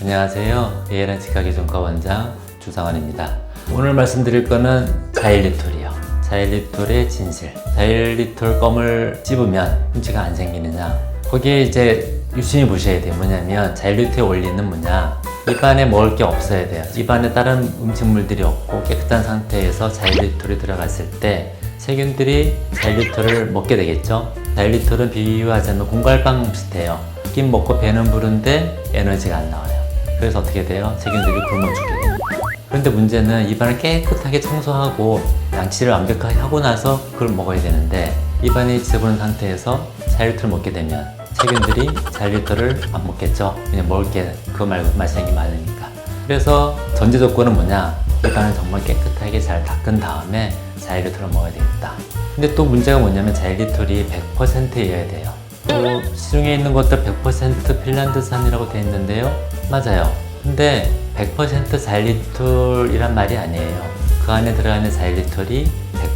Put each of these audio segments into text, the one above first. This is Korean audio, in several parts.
안녕하세요. 예란 치과기종과 원장 주상원입니다. 오늘 말씀드릴 거는 자일리톨이요. 자일리톨의 진실. 자일리톨 껌을 씹으면 흠집가 안 생기느냐. 거기에 이제 유심히 보셔야 돼요. 뭐냐면 자일리톨의 원리는 뭐냐. 입안에 먹을 게 없어야 돼요. 입안에 다른 음식물들이 없고 깨끗한 상태에서 자일리톨이 들어갔을 때 세균들이 자일리톨을 먹게 되겠죠. 자일리톨은 비유하자면 공갈빵 비슷해요. 끼 먹고 배는 부른데 에너지가 안 나와요. 그래서 어떻게 돼요? 세균들이 굶어 죽게 됩니다. 그런데 문제는 입안을 깨끗하게 청소하고 양치를 완벽하게 하고 나서 그걸 먹어야 되는데 입안이 지저분한 상태에서 자일리톨을 먹게 되면 세균들이 자일리톨을 안 먹겠죠. 그냥 먹을 게 그거 말고 맛있는 게 많으니까. 그래서 전제 조건은 뭐냐? 입안을 정말 깨끗하게 잘 닦은 다음에 자일리톨을 먹어야 되겠다. 근데 또 문제가 뭐냐면 자일리톨이 100%여야 돼요. 또 시중에 있는 것들 100% 핀란드산이라고 되어 있는데요. 맞아요. 근데 100% 자일리톨이란 말이 아니에요. 그 안에 들어가는 자일리톨이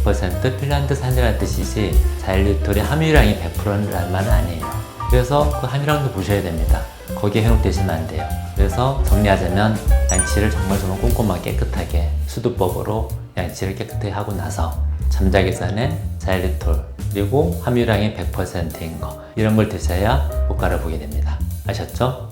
100% 핀란드산이라는 뜻이지 자일리톨의 함유량이 100%라는 말은 아니에요. 그래서 그 함유량도 보셔야 됩니다. 거기에 현혹되시면 안 돼요. 그래서 정리하자면 양치를 정말 정말 꼼꼼하게 깨끗하게 수두법으로 양치를 깨끗하게 하고 나서 잠자기 전에 자일리톨 그리고 함유량이 100%인 거 이런 걸 드셔야 효과를 보게 됩니다. 아셨죠?